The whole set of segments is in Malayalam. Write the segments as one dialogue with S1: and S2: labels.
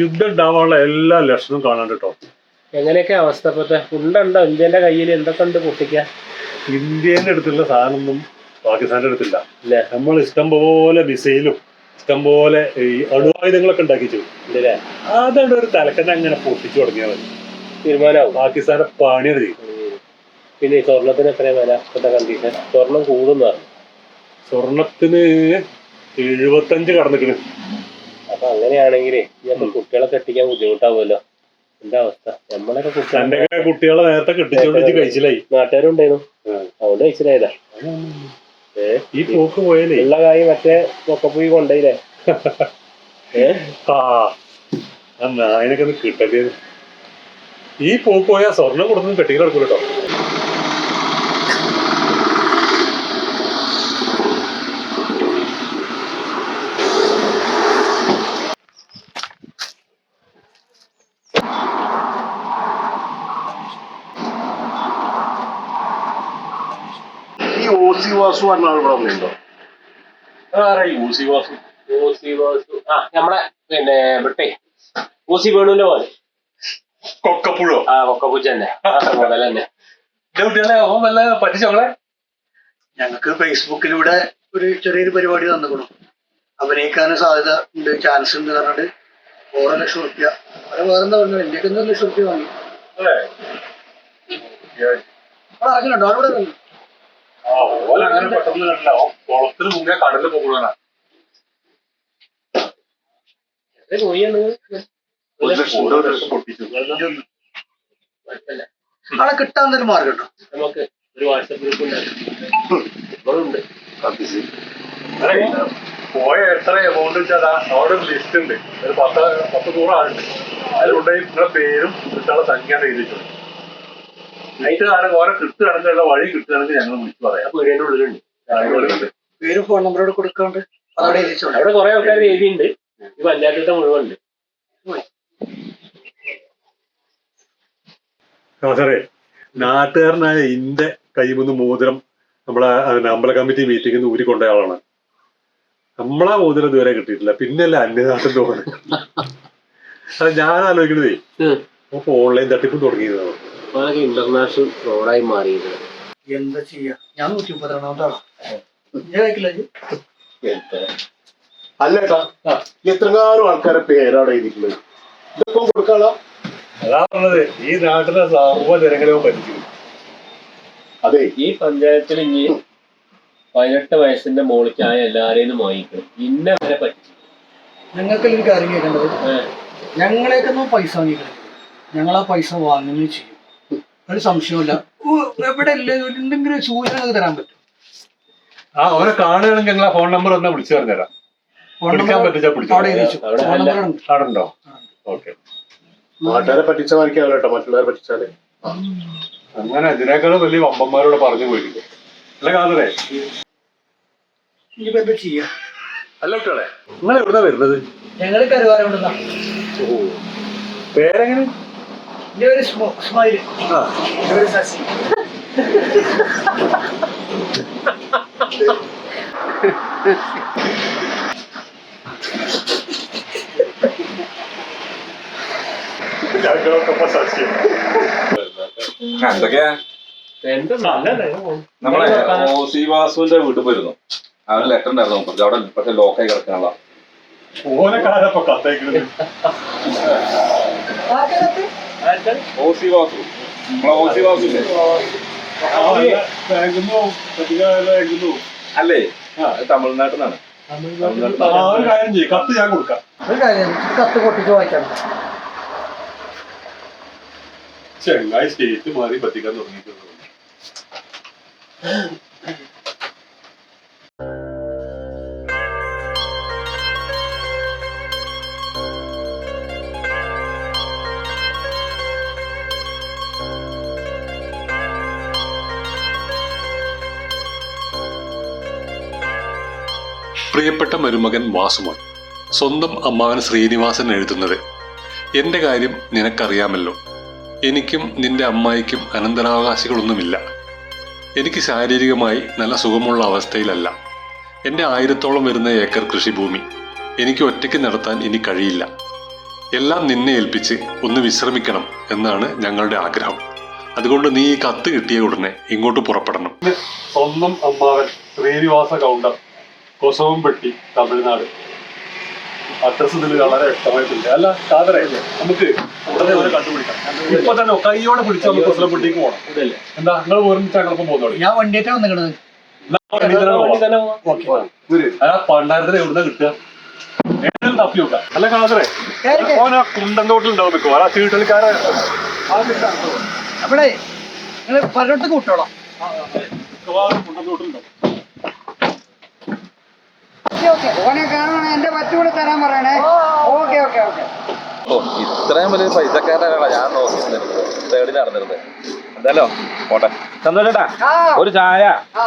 S1: യുദ്ധം
S2: ഉണ്ടാവാനുള്ള എല്ലാ ലക്ഷണവും കാണാൻ കേട്ടോ.
S1: എങ്ങനെയൊക്കെ അവസ്ഥ ഉണ്ടോ? ഇന്ത്യന്റെ കയ്യിൽ എന്തൊക്കെ ഉണ്ട് പൊട്ടിക്കാൻ
S2: ഇന്ത്യന്റെ അടുത്തുള്ള സാധനമൊന്നും പാകിസ്ഥാന്റെ അടുത്തില്ല. നമ്മൾ ഇഷ്ടം പോലെ മിസൈലും ഇഷ്ടം പോലെ ഈ അണുവായുധങ്ങളൊക്കെ ഉണ്ടാക്കി
S1: ചെയ്യും
S2: അതാണ് ഒരു തലക്കന്നെ അങ്ങനെ പൊട്ടിച്ചു തുടങ്ങിയാൽ മതി.
S1: തീരുമാനമാവും
S2: പാകിസ്ഥാന്റെ പണിയാണ് ചെയ്യും.
S1: പിന്നെ ഈ സ്വർണത്തിന് എത്രയാ വില? ഇപ്പോഴത്തെ കണ്ടീഷൻ. സ്വർണം കൂടുന്നതാണ്
S2: സ്വർണത്തിന് എഴുപത്തഞ്ച് കടന്നിക്കണ്.
S1: അപ്പൊ അങ്ങനെയാണെങ്കിൽ ഇപ്പൊ കുട്ടികളെ കെട്ടിക്കാൻ ബുദ്ധിമുട്ടാവുമല്ലോ. എന്താ അവസ്ഥ? നമ്മളൊക്കെ
S2: കുട്ടികളെ കുട്ടികളെ നേരത്തെ കെട്ടിച്ചോണ്ട് കഴിച്ചില്ലായി
S1: നാട്ടുകാരുണ്ടായിരുന്നു. അതുകൊണ്ട് കഴിച്ചിലായതാ
S2: ഈ പോക്ക് പോയാലേ
S1: ഉള്ള കായ് മറ്റേ പൊക്ക പോയി ഏ?
S2: ആ ആ ഒന്ന് കിട്ടല്ലേ ഈ പോക്ക് പോയാൽ സ്വർണം കൊടുത്തൊന്നും കെട്ടിക്കാൻ നടക്കൂല കേട്ടോ
S3: ഈ ഓസി വാസു പറഞ്ഞ ആൾ ഇവിടെ വന്നിട്ടുണ്ടോ
S2: യൂസി വാസു
S1: ഊസി വാസു ആ നമ്മളെ പിന്നെ വിട്ടേ ഊസി വേണുവിന്റെ പോലെ
S2: കൊക്കപ്പുഴോ
S1: ആ കൊക്കപ്പൂച്ച തന്നെ ആ മുതൽ തന്നെ
S2: കുട്ടികളെ അവൻ വല്ല പറ്റിച്ചോളെ
S4: ഞങ്ങൾക്ക് ഫേസ്ബുക്കിലൂടെ ഒരു ചെറിയൊരു പരിപാടി തന്നിക്കണം അഭിനയിക്കാനും സാധ്യത ഉണ്ട് ചാൻസ് ഉണ്ട് പറഞ്ഞിട്ട് ഓരോ ലക്ഷം റുപ്യ അത് വേറെന്താ പറഞ്ഞത് എന്റെ ഒക്കെ ലക്ഷം റുപ്യ വാങ്ങി അവിടെ അവിടെ
S2: ഓല അങ്ങനെ പെട്ടെന്ന് കണ്ടില്ല. ഓ കുളത്തിന് മുന്നേ കടലിൽ പോകുന്നതാണ്
S4: ആളെ കിട്ടാൻ മാർഗം ഉണ്ടോ?
S1: നമുക്ക് ഒരു വാട്സപ്പ് ഗ്രൂപ്പ് ഉണ്ട്. ഉണ്ട്.
S2: അതെ, പോയ എത്ര എമൗണ്ട് വെച്ചാൽ അവിടെ ഒരു ലിസ്റ്റ് ഉണ്ട്. ഒരു പത്ത് പത്ത് നൂറ് ആളുണ്ട് അതിലുണ്ടെങ്കിൽ നിങ്ങളുടെ പേരും കുട്ടികളെ സംഖ്യ എഴുതി വെച്ചത്. നൈറ്റ് കാലം ഓരോ കിട്ടുകയാണെന്നുള്ള വഴി കിട്ടുകയാണെങ്കിൽ ഞങ്ങൾ വിളിച്ചു പറയാം.
S1: വീടിന്റെ ഉള്ളിലുണ്ട്.
S2: കാര്യങ്ങളുണ്ട്
S4: പേരും ഫോൺ നമ്പറോട് കൊടുക്കാണ്ട് അവിടെ
S1: അവിടെ കുറെ ആൾക്കാർ എഴുതിയുണ്ട് ഈ പഞ്ചായത്തിലത്തെ മുഴുവൻ
S2: സാറേ നാട്ടുകാരനായ ഇന്റെ കൈമുന്ന് മോതിരം നമ്മളെ അമ്പല കമ്മിറ്റി മീറ്റിംഗിൽ നിന്ന് ഊരിക്കൊണ്ട ആളാണ്. നമ്മളാ മോതിരം ഇതുവരെ കിട്ടിയിട്ടില്ല. പിന്നല്ല അന്യനാട്ടിൽ തോന്നുന്നത് അത് ഞാൻ ആലോചിക്കണതേ. അപ്പൊ ഓൺലൈൻ തട്ടിപ്പ് തുടങ്ങിയതാണ്.
S1: അതൊക്കെ ഇന്റർനാഷണൽ റോഡായി മാറിയത്
S4: എന്താ ചെയ്യാ? ഞാൻ നൂറ്റി മുപ്പത്തിരണ്ടാമത്തെ ആളാ
S3: ആൾക്കാരെ പേരാണ് എഴുതിയിട്ടുള്ളത് ഇതൊക്കെ കൊടുക്കാളാ?
S2: അതാ പറഞ്ഞത് ഈ നാട്ടിലെ സർവ ജനങ്ങളെയും പറ്റിച്ചു
S3: അതെ.
S1: ഈ പഞ്ചായത്തിൽ ഇനി പതിനെട്ട് വയസ്സിന്റെ മോളിക്കായ എല്ലാരെയും വാങ്ങിക്കണം. ഇന്ന വരെ പറ്റി
S4: ഞങ്ങൾക്കെല്ലാം ഒരു കാര്യം കേൾക്കേണ്ടത്? ഞങ്ങളെയൊക്കെ പൈസ വാങ്ങിക്കണം ഞങ്ങൾ ആ പൈസ വാങ്ങുകയും ചെയ്യും. ഒരു സംശയമില്ല എവിടെ എന്തെങ്കിലും സൂചന നിങ്ങൾക്ക് തരാൻ പറ്റും
S2: ആ അവരെ കാണുകയാണെങ്കിൽ ഞങ്ങൾ ആ ഫോൺ നമ്പർ ഒന്ന് വിളിച്ചു പറഞ്ഞുതരാം
S4: ഫോൺ
S2: വിളിക്കാൻ
S4: നമ്പർ
S2: പറ്റിച്ചാ വിളിച്ചു
S4: അവിടെ എഴുതിച്ചു ഫോൺ നമ്പർ ഉണ്ട്.
S2: അവിടെ ഉണ്ടോ ഓക്കെ.
S3: നാട്ടുകാരെ പറ്റിച്ച കേട്ടോ. മറ്റുള്ളവരെ പറ്റിച്ചാൽ.
S2: അങ്ങനെ ഇതിനേക്കാളും വലിയ വമ്പന്മാരോട് പറഞ്ഞു പോയിരിക്കും അല്ല കാതറേ
S4: ഇനിയിപ്പോ എന്താ ചെയ്യാ?
S2: അല്ല കുട്ടികളെ നിങ്ങൾ എവിടുന്നാ വരുന്നത്?
S4: ഞങ്ങൾ കരുവാരം
S2: പേരെങ്ങനെ?
S4: എന്റെ ഒരു എന്റെ ഒരു ശശി
S2: ഞങ്ങളൊക്കെ ഇപ്പൊ സസ്യം
S5: എന്തൊക്കെയാ?
S1: എന്താ
S5: നമ്മളെ ഓ സി വാസുവിന്റെ വീട്ടിൽ പോയിരുന്നു. അവന് ലെറ്റർ ഉണ്ടായിരുന്നു കുറച്ച് അവിടെ പക്ഷെ ലോക്കായി കിടക്കാനുള്ള
S2: ഓരോ
S5: കാലപ്പൊ സി വാസു നമ്മളെ ഓസി വാസു അല്ലേ? തമിഴ്നാട്ടിൽ നിന്നാണ്
S2: ഒരു കാര്യം ചെയ്യും. കത്ത് ഞാൻ കൊടുക്കാം.
S4: ഒരു കാര്യം കത്ത് പൊട്ടിച്ച് വായിക്കാം.
S2: ചെങ്ങായി സ്റ്റേറ്റ് മാറി പറ്റിക്കാൻ തുടങ്ങിയിട്ടുണ്ട്?
S6: പ്രിയപ്പെട്ട മരുമകൻ വാസുമോൻ സ്വന്തം അമ്മാവൻ ശ്രീനിവാസൻ എഴുതുന്നത്. എന്റെ കാര്യം നിനക്കറിയാമല്ലോ. എനിക്കും നിന്റെ അമ്മായിക്കും അനന്തരാവകാശികളൊന്നുമില്ല. എനിക്ക് ശാരീരികമായി നല്ല സുഖമുള്ള അവസ്ഥയിലല്ല. എന്റെ ആയിരത്തോളം വരുന്ന ഏക്കർ കൃഷിഭൂമി എനിക്ക് ഒറ്റയ്ക്ക് നടത്താൻ ഇനി കഴിയില്ല. എല്ലാം നിന്നെ ഏൽപ്പിച്ച് ഒന്ന് വിശ്രമിക്കണം എന്നാണ് ഞങ്ങളുടെ ആഗ്രഹം. അതുകൊണ്ട് നീ ഈ കത്ത് കിട്ടിയ ഉടനെ ഇങ്ങോട്ട് പുറപ്പെടണം.
S2: സ്വന്തം അമ്മാവൻ ശ്രീനിവാസ കൗണ്ടർ കൊസവംപെട്ടി തമിഴ്നാട്. അഡ്രസ് ഇതിൽ വളരെ വ്യക്തമായിട്ടുണ്ട്. അല്ല കാതറയല്ലേ നമുക്ക് ഉടനെ അവരെ കണ്ടുപിടിക്കാം. ഇപ്പൊ തന്നെ കൈയോടെ പിടിച്ച് നമുക്ക് കൊസവംപെട്ടിക്ക് പോകണം എന്താ നിങ്ങൾ ഒരുമിച്ച് ഞങ്ങളിപ്പം പോകുന്നോളൂ
S4: ഞാൻ വണ്ടിയേറ്റാ വന്നിക്കണത്
S2: പണ്ടാരത്തിന് എവിടുന്ന കിട്ടുക? തപ്പി നോക്കാം അല്ല കാതറേ ഓൻ ആ കുണ്ടന്തോട്ടിലുണ്ടാവും മിക്കവാറും. ആ ചീട്ടലിക്കാരെ
S4: അവിടെ നിങ്ങൾ പലയിടത്ത് കൂട്ടോളാം
S2: മിക്കവാറും കുണ്ടന്തോട്ടിലുണ്ടാവും
S7: ഓനെ കാണണേ എന്റെ പറ്റുകൂടെ തരാൻ പറയണേ. Okay okay okay.
S5: ഓ ഇത്രയും വലിയ പൈസക്കാരനാണ് ഞാൻ നോക്കിയിരുന്നത് തേടി നടന്നിരുന്നത് എന്തായാലോ പോട്ടെ. സന്തോഷേട്ടാ ഒരു ചായ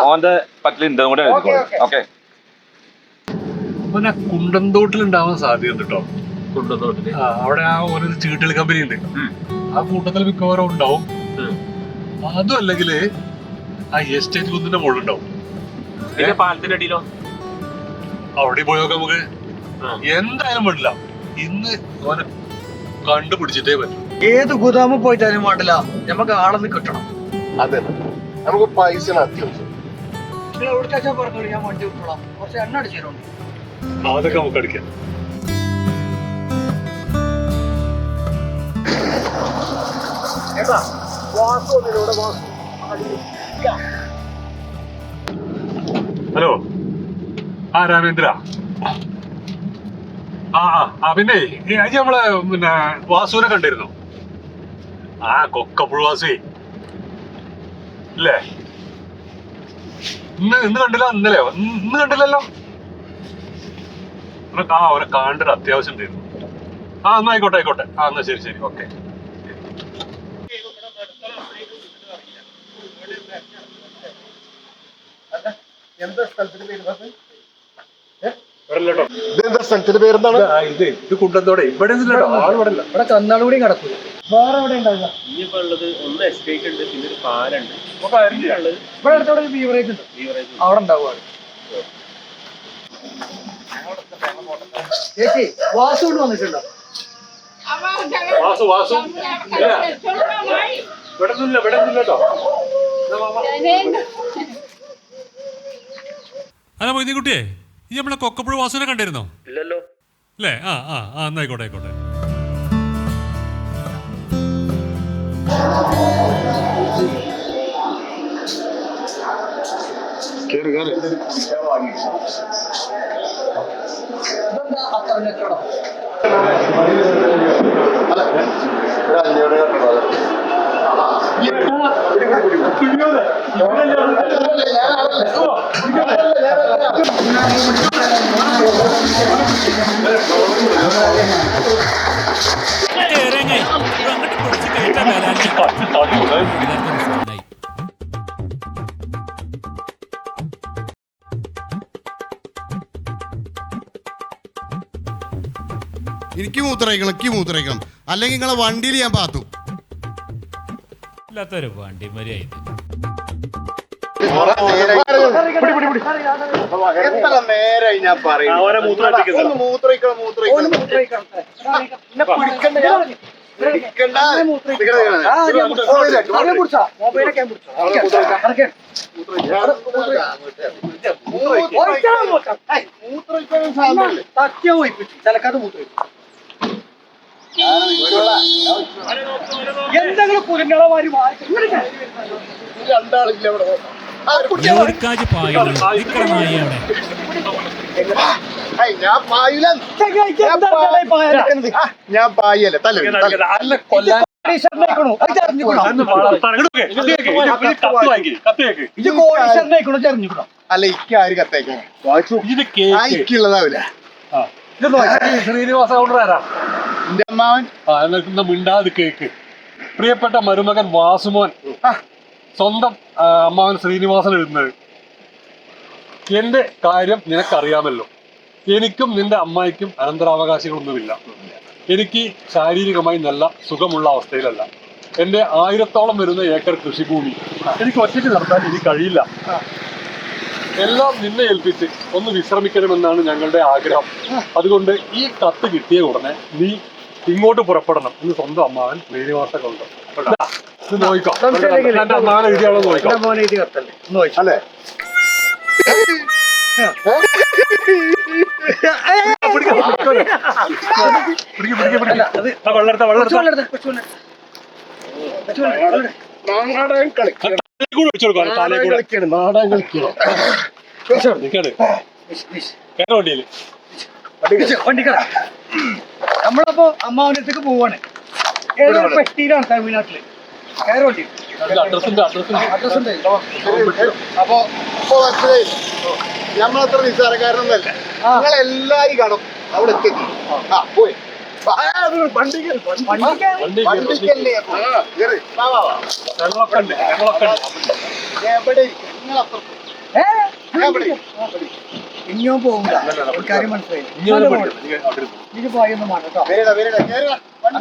S5: ഓന്റെ പറ്റിലുണ്ട് കൂടെ
S7: ഓക്കേ,
S2: പിന്നെ കുണ്ടന്തോട്ടിലുണ്ടാവാൻ സാധ്യത കേട്ടോ കുണ്ടന്തോട്ടിൽ അവിടെ ആ ഒരു ചീട്ടൽ കമ്പനി ഉണ്ട്. ആ കൂട്ടത്തിൽ മിക്കവാറും ഉണ്ടാവും. അതും അല്ലെങ്കിൽ ആ എസ്റ്റേറ്റ് കുന്നിന്റെ മുകളിലുണ്ടാവും
S1: പാലത്തിന്റെ അടിയിലോ?
S2: അവിടെ പോയി നോക്കാം നമുക്ക് എന്തായാലും വേണ്ടില്ല. ഇന്ന് ഓനെ കണ്ടുപിടിച്ചിട്ടേ പറ്റും.
S4: ഏത് ഗുദാമ പോയിട്ടാലും വേണ്ടില്ല. നമുക്ക് ആളെന്ന് കിട്ടണം.
S3: അതെ. നമുക്ക് പൈസ അത്യാവശ്യം.
S4: നിങ്ങൾ എവിടേക്കാ പറഞ്ഞോളൂ ഞാൻ വണ്ടി വിട്ടോളാം. കുറച്ച് എണ്ണ അടിച്ചു തരുന്നുണ്ട്
S2: അതൊക്കെ നമുക്ക് അടിക്കാം. ഹലോ. ആ രാമേന്ദ്ര. ആ ആ പിന്നെ അത് നമ്മളെ പിന്നെ വാസുവിനെ കണ്ടിരുന്നു? ആ കൊക്കപ്പുഴ വാസു അല്ലേ ഇന്ന് ഇന്ന് കണ്ടില്ല ഇന്നലെ. ഇന്ന് കണ്ടില്ലല്ലോ. ആ അവരെ കാണേണ്ട അത്യാവശ്യം ഉണ്ടായിരുന്നു ആ എന്നാ ആയിക്കോട്ടെ ആയിക്കോട്ടെ. ആ എന്നാ ശരി ശരി. ഓക്കെ.
S3: എന്താ സ്ഥലത്തിന്റെ പേര് സ്ഥലത്തിന്റെ പേരെന്താണ്?
S2: ഇത് കുണ്ടത്തോടെ ഇവിടെ ഇവിടെ
S4: കന്നാളുകൂടി കിടക്കൂല വേറെ എവിടെ ഉണ്ടാവില്ല
S1: ഇനിയിപ്പോ ഉള്ളത് ഒന്ന് ഉണ്ട് പിന്നെ ഒരു പാലുണ്ട്.
S4: ഇവിടെ അടുത്തോടെ ഒരു ബീവറേജ് ഉണ്ട്? അവിടെ ഉണ്ടാവുക. ചേച്ചി വാസു കൊണ്ട് വന്നിട്ടുണ്ടോ?
S2: വാസു വാസു. ഇല്ല, ഇവിടെ ഒന്നുമില്ല ഇവിടെ ഒന്നുമില്ല കേട്ടോ.
S8: അല്ല മൊയ്തീൻകുട്ടിയെ. ഈ നമ്മളെ കൊക്കപ്പുഴ വാസുവിനെ കണ്ടിരുന്നോ
S1: ഇല്ലല്ലോ
S8: അല്ലേ ആ ആ ആ എന്നായിക്കോട്ടെ ആയിക്കോട്ടെ
S4: കച്ചവടം
S3: ഒരു അഞ്ഞൂറ് കണ്ടോ?
S9: എനിക്ക് മൂത്രയിക്കണം എനിക്ക് മൂത്രയിക്കണം. അല്ലെങ്കിൽ നിങ്ങളെ വണ്ടിയിൽ ഞാൻ പാത്തു.
S8: ഇല്ലാത്തൊരു വണ്ടി മര്യാദ
S3: എത്ര നേരായി ഞാൻ
S4: പിടിക്കണ്ട
S3: പിടിക്കണ്ട.
S4: എന്തെങ്കിലും കുരുങ്ങളമാര് മാറി
S3: രണ്ടാളില്ല ഇവിടെ
S8: അവിടെ.
S3: ഞാൻ പായില്ല.
S4: ചങ്ങായിക്ക് എന്താണ് ഈ പായ
S3: ഞാൻ പായല്ലേ. തല
S2: അല്ല കൊല്ലാൻ
S3: ഇക്ക് ആര്
S2: കേക്ക്.
S3: ഇക്കുള്ളതാവില്ല
S2: ശ്രീനിവാസ കൗണ്ടർ ആരാ
S3: എന്റെ അമ്മാവൻ?
S2: മിണ്ടാത് കേക്ക്. പ്രിയപ്പെട്ട മരുമകൻ വാസുമോൻ. ആ, സ്വന്തം അമ്മാവൻ ശ്രീനിവാസൻ എഴുതുന്നത്. എന്റെ കാര്യം നിനക്കറിയാമല്ലോ. എനിക്കും നിന്റെ അമ്മായിക്കും അനന്തരാവകാശികളൊന്നുമില്ല. എനിക്ക് ശാരീരികമായി നല്ല സുഖമുള്ള അവസ്ഥയിലല്ല. എന്റെ ആയിരത്തോളം വരുന്ന ഏക്കർ കൃഷിഭൂമി എനിക്ക് ഒറ്റയ്ക്ക് നടത്താൻ ഇനി കഴിയില്ല. എല്ലാം നിന്നെ ഏൽപ്പിച്ച് ഒന്ന് വിശ്രമിക്കണമെന്നാണ് ഞങ്ങളുടെ ആഗ്രഹം. അതുകൊണ്ട് ഈ കത്ത് കിട്ടിയ ഉടനെ നീ ഇങ്ങോട്ട് പുറപ്പെടണം എന്ന് സ്വന്തം അമ്മാവൻ ശ്രീനിവാസ കൊണ്ട്. നോക്കാം
S3: അല്ലേ? നാടകം കളിക്കണം. നാടകം നാടകം
S2: വണ്ടിയിൽ.
S4: വണ്ടിക്കട നമ്മളപ്പോ അമ്മാവനത്തേക്ക് പോവാണ്. ഏതൊരു പെട്ടിയിലാണ് തമിഴ്നാട്ടിൽ? കയറി വണ്ടി
S2: അഡ്രസ്സിന്റെ അഡ്രസ്സിന്റെ
S4: അഡ്രസ് ഉണ്ട്.
S3: അപ്പൊ ഇപ്പൊ മനസ്സിലായി. നമ്മളത്ര നിസ്സാരക്കാരനൊന്നല്ല നിങ്ങൾ എല്ലാരും കാണും. അവിടെ എത്തി. ആ. പോയി. വണ്ടിക്കല്ലേ എവിടെ? നിങ്ങൾ?
S4: ഇനിയും പോകില്ല കാര്യം മനസ്സിലായി. വണ്ടി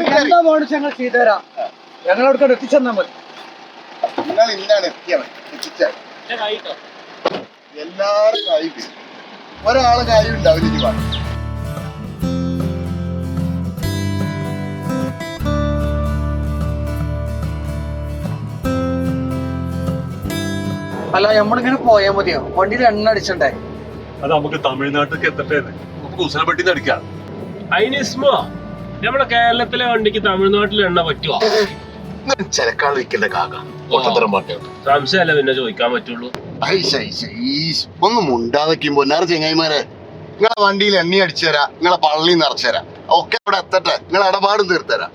S3: കേറി.
S4: എന്താ മോണിച്ച് ഞങ്ങൾ ചെയ്തുതരാം? ഞങ്ങൾ അവിടെ എത്തിച്ചെന്നാ മതി.
S3: നിങ്ങൾ ഇന്നാണ് എത്തിയത് എല്ലാരും കായും ഒരാൾ കാര്യം ഉണ്ടാവില്ല ഇനി
S4: അല്ല നമ്മളിങ്ങനെ പോയാ മതിയോ? വണ്ടിയിൽ എണ്ണ അടിച്ചണ്ടേ?
S2: അത് നമുക്ക് തമിഴ്നാട്ടിലേക്ക് എത്തട്ടെ. നമുക്ക് ഉസലപ്പെട്ടി അടിക്കാം.
S1: അതിനിസ്മോ നമ്മുടെ കേരളത്തിലെ വണ്ടിക്ക് തമിഴ്നാട്ടിൽ എണ്ണ പറ്റുമോ
S3: ചിലക്കാൾ വിൽക്കണ്ട കാക്ക പൊട്ടത്തരം പാട്ടുണ്ട്
S1: സംശയമല്ല പിന്നെ ചോദിക്കാൻ പറ്റുള്ളൂ.
S3: ഒന്ന് ചെങ്ങായിമാരെ നിങ്ങളെ വണ്ടിയിൽ എണ്ണി അടിച്ചു തരാം നിങ്ങളെ പള്ളി നിറച്ചു തരാം. ഒക്കെ അവിടെ എത്തട്ടെ നിങ്ങളെ ഇടപാടും തീർത്തരാ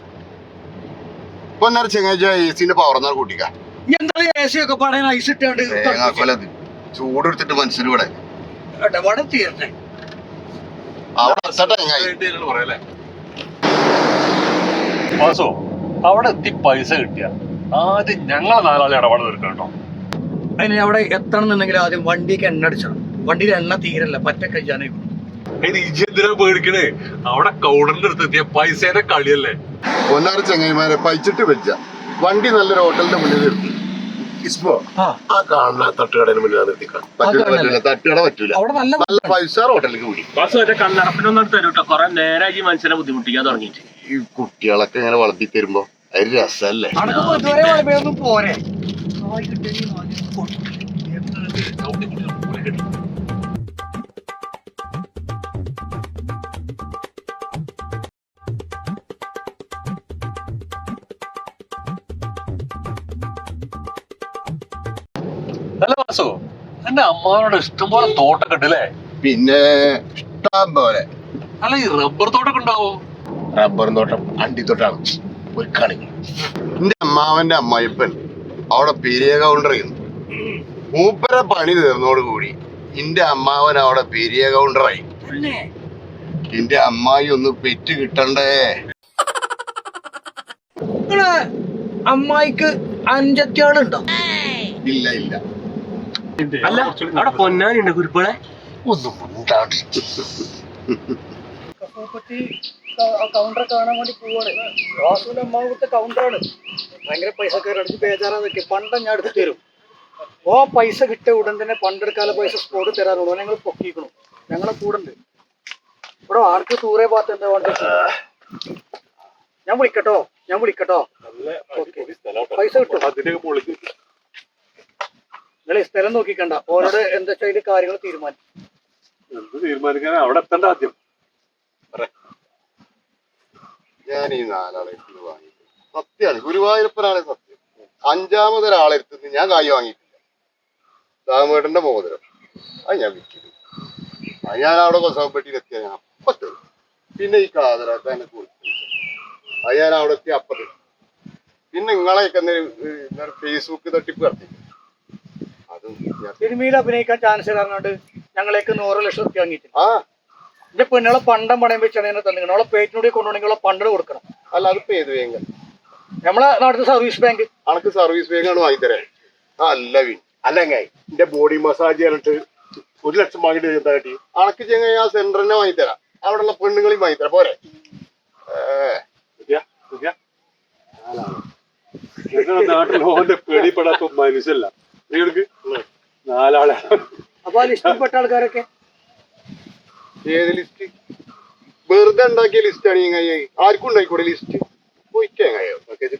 S3: പൊന്നാറ് ചെങ്ങാഴ്ച എ സിന്റെ പവർന്നാർ കൂട്ടിക്ക ചൂടെടുത്തിട്ട് മനുഷ്യർ ഇവിടെ. അവിടെ എത്തട്ടെ ചങ്ങായി.
S2: വാസോ അവിടെ എത്തി പൈസ കിട്ടിയ. ആദ്യം ഞങ്ങളെ നാലാളെ ഇടപാട് തീർക്കാം കേട്ടോ.
S4: അതിന് അവിടെ എത്തണം എന്നുണ്ടെങ്കിൽ ആദ്യം വണ്ടിക്ക് എണ്ണ അടിച്ചണം. വണ്ടിയിൽ എണ്ണ തീരല്ല പറ്റ കഴിച്ചാനേ
S2: എന്തിനാ പേടിക്കണേ? അവിടെ കൗണ്ടറിന്റെ അടുത്ത് എത്തിയ പൈസേന്റെ കളിയല്ലേ?
S3: ഒന്നാറ് ചങ്ങായിമാരെ പൈച്ചിട്ട് വെച്ച. വണ്ടി നല്ലൊരു ഹോട്ടലിന്റെ മുന്നിൽ നിർത്തി ഇസ്മോ.
S4: ആ.
S3: കാണുന്ന തട്ടുകടയിൽ മുന്നിൽ
S4: കാണുന്നല്ലേ?
S3: പറ്റൂല തട്ടുകട പറ്റൂല.
S4: അവിടെ നല്ല
S3: ഫൈവ് സ്റ്റാർ ഹോട്ടലിലേക്ക് കൂടി.
S1: കണ്ണടപ്പിനൊന്നും തരൂട്ടോ? കൊറേ നേരായി മനുഷ്യനെ ബുദ്ധിമുട്ടിക്കാൻ തുടങ്ങിയിട്ട്.
S3: ഈ കുട്ടികളൊക്കെ ഇങ്ങനെ വളർത്തി തരുമ്പോ അത് രസല്ലേ?
S4: പോരെ.
S2: വാസു എന്റെ അമ്മാവനോട് ഇഷ്ടംപോലെ തോട്ടൊക്കെ ഉണ്ട് അല്ലേ?
S3: പിന്നെ ഇഷ്ടം പോലെ.
S2: അല്ല ഈ റബ്ബർ തോട്ടൊക്കെ ഉണ്ടാവോ?
S3: റബ്ബർ തോട്ടം അണ്ടിത്തോട്ടാണ് ഒരു കളി എന്റെ അമ്മാവന്റെ അമ്മായിപ്പൻ അവിടെ പെരിയ കൗണ്ടർ ചെയ്യുന്നു മൂപ്പര പണി തീർന്നോട് കൂടി എന്റെ അമ്മാവൻ അവിടെ പെരിയ കൗണ്ടറായി എന്റെ അമ്മായി ഒന്ന് പെറ്റ് കിട്ടണ്ടേ?
S4: അമ്മായിക്ക് അമ്മായിക്ക് അഞ്ചത്തിയാളുണ്ടോ?
S3: ഇല്ല ഇല്ല.
S1: അല്ല അവിടെ പൊന്നാനുണ്ട് കുരുപ്പളെ
S3: ഒന്നും
S4: കൗണ്ടർ കാണാൻ വേണ്ടി പോവാണ്. വാസുവിന്റെ അമ്മാവത്തെ കൗണ്ടറാണ് ഭയങ്കര ബേജാറാ നിൽക്കുക പണ്ട് ഞാൻ എടുത്ത് തരും. ഓ പൈസ കിട്ടിയ ഉടൻ തന്നെ പണ്ടെടുക്കാല പൈസ സ്പോട്ട് തരാറുള്ളൂ. ഞങ്ങൾ പൊക്കിക്കണം ഞങ്ങളെ കൂടെ ഉണ്ട്. ഇവിടെ ആർക്ക് ദൂരെ ഭാഗത്ത് എന്താ വേണ്ടത്? ഞാൻ വിളിക്കട്ടോ. ഞാൻ വിളിക്കട്ടോ. പൈസ കിട്ടും
S2: അതിനൊക്കെ പൊളിച്ച്
S4: നിങ്ങൾ സ്ഥലം നോക്കിക്കണ്ട ഓരോട് എന്താ വെച്ചാൽ അതിന്റെ കാര്യങ്ങൾ തീരുമാനിക്കും.
S2: എന്ത് തീരുമാനിക്കാൻ അവിടെ എത്തണ്ട ആദ്യം.
S3: ഞാൻ ഈ നാലാളെ അടുത്ത് വാങ്ങി സത്യമാണ് ഗുരുവായൂരപ്പനാണ് സത്യം. അഞ്ചാമതൊരാളെടുത്ത് ഞാൻ കായ് വാങ്ങിയിട്ടില്ല. ദാമേട്ടന്റെ മോതിരം. അത് ഞാൻ വിൽക്കുന്നു അത് ഞാൻ അവിടെ കൊസവപ്പെട്ടിയിൽ എത്തിയ ഞാൻ അപ്പത്ത് പിന്നെ ഈ കാതരാക്കാൻ എന്നെ കൊടുത്തു അത് ഞാൻ അവിടെ എത്തിയ അപ്പത്ത് പിന്നെ നിങ്ങളെയൊക്കെ ഫേസ്ബുക്ക് തട്ടിപ്പ് നടത്തി
S4: സിനിമയിൽ അഭിനയിക്കാൻ ചാൻസ് തരാറുണ്ട് ഞങ്ങളേക്ക് നൂറ് ലക്ഷം റുപ്യ വാങ്ങിയിട്ടില്ല.
S3: ആ.
S4: എന്റെ പെണ്ണുകളെ പണ്ടം പണയം വെച്ചാണ് എന്നെ തന്നെ അവളെ പേറ്റിനോട് കൊണ്ടുപോകണമെങ്കിൽ പണ്ടം കൊടുക്കണം.
S3: അല്ല അതിപ്പോ ഏത് വേഗം
S4: നമ്മളെ നാട്ടിലെ സർവീസ് ബാങ്ക്
S3: അനക്ക് സർവീസ് ബാങ്കാണ് വാങ്ങി ആ അല്ല വി. അല്ലെങ്കിൽ എന്റെ ബോഡി മസാജ് ചെയ്തിട്ട് ഒരു ലക്ഷം വാങ്ങിട്ട് എന്താ കിട്ടി? അനക്ക് ചെങ്ങ ആ സെന്ററിനെ വാങ്ങിത്തരാം. അവിടെയുള്ള പെണ്ണുങ്ങളെയും വാങ്ങിത്തരാം. പോരെ.
S2: നാട്ടിൽ ഓന്റെ പേടിപ്പെടാത്ത മനുഷ്യല്ല നീ എടുക്ക് നാലാളെ.
S4: അപ്പൊ ആ ലിസ്റ്റിൽ പെട്ട ആൾക്കാരൊക്കെ?
S3: ഏത് ലിസ്റ്റ്? വെറുതെ ഉണ്ടാക്കിയ ലിസ്റ്റാണ് ആണ് ഇങ്ങനെ ആർക്കും ഉണ്ടായിക്കൂടെ ലിസ്റ്റ്? പോയിക്കോ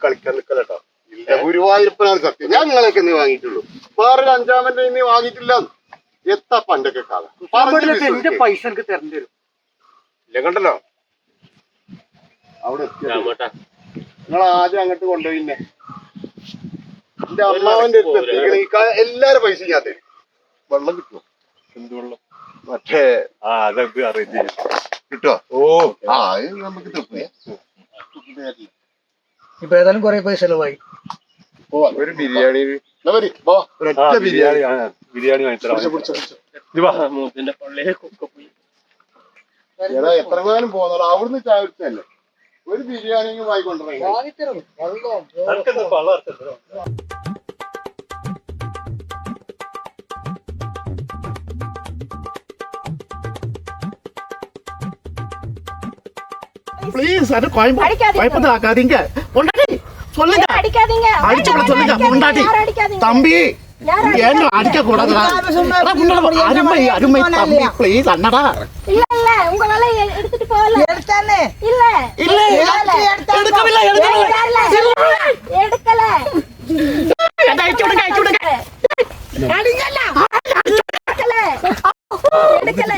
S3: കളിക്കാൻ നിൽക്കലട്ടോ ഇല്ല. ഗുരുവായൂരപ്പനാണ് സത്യം. ഞാൻ നിങ്ങളൊക്കെ ഇന്ന് വാങ്ങിയിട്ടുള്ളൂ. വേറൊരു അഞ്ചാമന്റെ ഇന്ന് വാങ്ങിയിട്ടില്ല എത്താ പണ്ടൊക്കെ കാലം.
S4: എന്റെ പൈസ എനിക്ക് തരേണ്ടി വരും.
S3: ഇല്ല കണ്ടല്ലോ. അവിടെ നിങ്ങൾ ആദ്യം അങ്ങോട്ട് കൊണ്ടുപോയിന്നെ എന്റെ അമ്മാവന്റെ അടുത്ത് എത്തിക്കണ എല്ലാരും പൈസ ഞാൻ തരും. വെള്ളം കിട്ടുമോ
S2: എന്ത് വെള്ളം?
S3: മറ്റേ
S2: ആ അതൊക്കെ അറേഞ്ച് ചെയ്യും.
S3: കിട്ടുമോ
S2: ഓ.
S3: ആ നമുക്ക് തൃപ്തിയാ.
S4: ഇപ്പൊ ഏതായാലും കൊറേ പൈസ ചെലവായി.
S3: ഓ ഒരു ബിരിയാണി ഒരൊറ്റ ബിരിയാണി
S2: ബിരിയാണി.
S3: എടാ എത്ര കാലം അവിടുന്ന് ഒരു ബിരിയാണി വാങ്ങിക്കൊണ്ടിറങ്ങി
S10: ப்ளீஸ் அது கோயம்பு
S11: அடிக்காதீங்க.
S10: பயப்படாதீங்க பொண்டாட்டி சொல்லுங்க
S11: அடிக்காதீங்க
S10: அடிச்சு சொல்லுங்க. பொண்டாட்டி தம்பி ஏன் அடிக்க கூடாதுடா அடா, முன்னாடி அருமை அருமை தம்பி ப்ளீஸ் அண்ணடா
S11: இல்ல இல்ல உங்க வேலை எ- எடுத்துட்டு போகல
S7: எடுத்தானே
S11: இல்ல
S10: இல்ல எடுக்கவில்லை எடுக்கவில்லை
S11: எடுக்கல எடுக்கல
S10: என்ன, அடிச்சு விடுங்க அடிச்சு விடுங்க
S11: அடிங்கல்ல எடுக்கல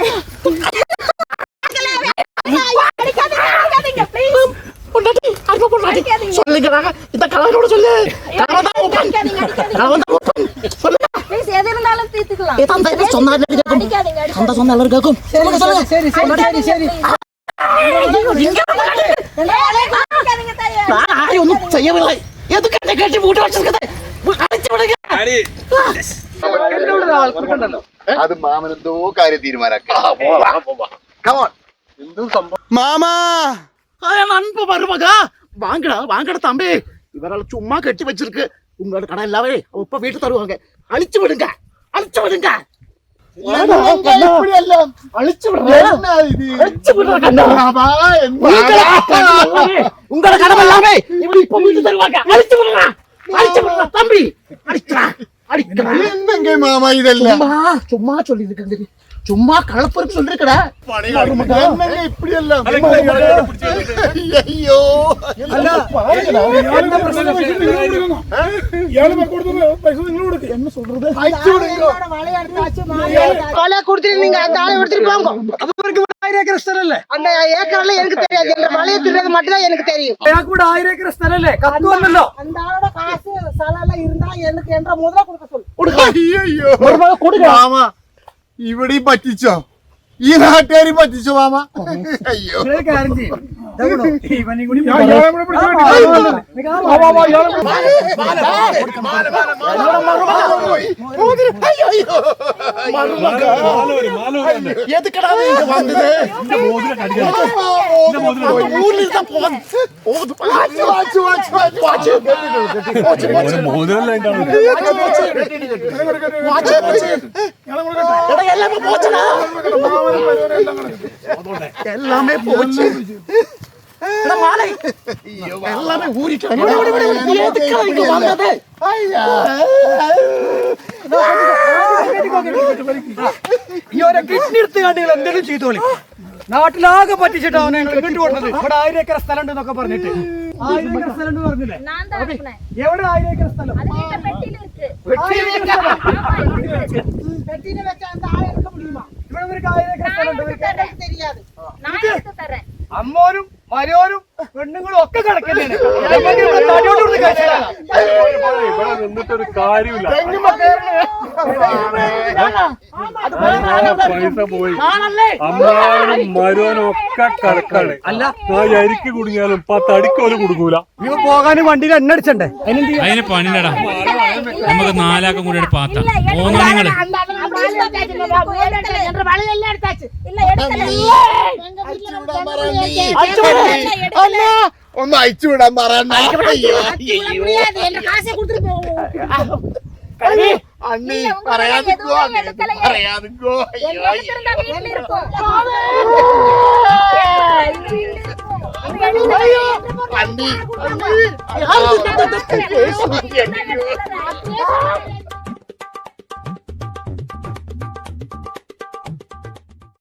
S11: அடிக்காதீங்க.
S10: சொல்லுங்கடா இந்த கலவரோட சொல்லு கலவரம் தான் ஓப்பன்
S11: அடிக்காதீங்க அடிக்காதீங்க
S10: கலவரம் தான் ஓப்பன் சொல்லுங்க
S11: ப்ளீஸ் எது இருந்தாலும் தீர்த்துக்கலாம்
S10: ஏதான் தம்பி சொன்னாரு கேட்கும்
S11: அடிக்காதீங்க
S10: அந்த
S11: அடிக்காதீங்க
S10: சொன்ன எல்லாரும் கேட்கும் சொல்லுங்க சொல்லுங்க
S4: சரி சரி சரி சரி
S11: அடிக்காதீங்க தாயே
S10: நான் ஆரி ஒன்றும் செய்யவில்லை எதுக்கு என்ன கேட்டு வீட்டு வச்சிருக்கது அடிச்சு விடுங்க
S4: എന്നോട് ആൾക്കുണ്ടല്ലോ
S3: അത് മാമൻ എന്തോ കാര്യം തീരുമാനാക്കാം കമോൺ എന്തോ സംഭവം
S9: മാമാ
S10: என் அன்பு மருமகா வாங்கடா வாங்கடா தம்பி. இவரால் சும்மா கட்டி வச்சிருக்கு. உங்களோட கடை எல்லாமே இப்ப வீட்டு தருவாங்க. அழிச்சு விடுங்க. அழிச்சு விடுங்க. உங்களோட கடமை எல்லாமே இப்படி இப்ப வீட்டு தருவாங்க. அழிச்சு விடுறா. அழிச்சு விடுறா தம்பி. அடிக்கிறா
S3: என்னங்க மாமா இதெல்லாம்?
S10: சும்மா சொல்லி இருக்கேன் சும்மா கலப்பருக்கு சொல்லிருக்கடா
S3: இப்படி எல்லாம் ஐயோ
S10: என்ன சொல்றது?
S7: கொலை அந்த ஆளை எடுத்துட்டு
S4: அவருக்கு ஆயிரம் ஏக்கர் ஸ்தலம் இல்ல?
S7: அந்த ஏக்கர்ல எனக்கு தெரியாது. என்ற மலையை திருறது மட்டும் எனக்கு தெரியும்.
S4: கூட ஆயிரம் ஏக்கர் ஸ்தலம் இல்ல. கத்து வரல
S7: அந்த காசு சலாம் இருந்தா எனக்கு என்ற முதல்ல
S3: കൊടുക്കാം. ഇവിടെ പറ്റിച്ചോ? ഈ നാട്ടുകാരും പറ്റിച്ചോ മാമ അയ്യോ
S4: ഒരു കാര്യം ചെയ്യും ഇതാ ഇവനെയും കൂടി
S10: எதுக்கடா நீங்க வந்தது ஊர்ல இருந்தா போகுது போகுது
S3: watch, watch, watch, watch, watch.
S10: எடா, எல்லாமே போச்சுடா எல்லாமே போச்சு எடா, மாலை எல்லாமே ஊறிட்டு எதுக்கடா இங்க வந்தது
S4: ഈ ഒരു കിഡ്നി എടുത്ത് കണ്ട് നിങ്ങൾ എന്തെങ്കിലും ചെയ്തോളി നാട്ടിലാകെ പറ്റിച്ചിട്ട് അവനെ ഞങ്ങൾ ഇങ്ങോട്ട് കൊണ്ടത് ഇവിടെ ആയിരം ഏക്കർ സ്ഥലം ഉണ്ട് എന്നൊക്കെ പറഞ്ഞിട്ട് ആയിരം ഏക്കർ സ്ഥലം ഉണ്ട് പറഞ്ഞില്ലേ
S11: நான் தான் அனுப்புனேன்
S4: എവിടെ ആയിരം ഏക്കർ സ്ഥലം
S11: அது எங்க பெட்டியில இருக்கு
S7: பெட்டியில
S4: ഇവിടെ
S11: ഒരു കാര്യം
S4: അമ്മോരും മരോനും പെണ്ണുങ്ങളും ഒക്കെ കിടക്കുന്നതാണ് ഇവിടെ
S2: നിന്നിട്ടൊരു കാര്യമില്ല. പൈസ പോയി. അമ്മാവനും മരുവനും ഒക്കെ കിടക്കാണ്.
S4: അല്ല.
S2: ഞാൻ അരിക്ക് കുടുങ്ങിയാലും പത്ത് അടിക്കോലും കൊടുക്കൂല
S4: ഇവ പോകാനും വണ്ടിയിൽ എണ്ണ അടിച്ചണ്ടേ?
S8: അതിന് പണിടാ നമുക്ക് നാലാക്കം കൂടി പാത്ത. പോന്നോ
S3: നിങ്ങൾ ഒന്ന് അയച്ചു വിടാൻ
S11: പറയാൻ
S3: അണ്ണി പറയാതിക്കോ പറയാതിക്കോ അണ്ണി അണ്ണി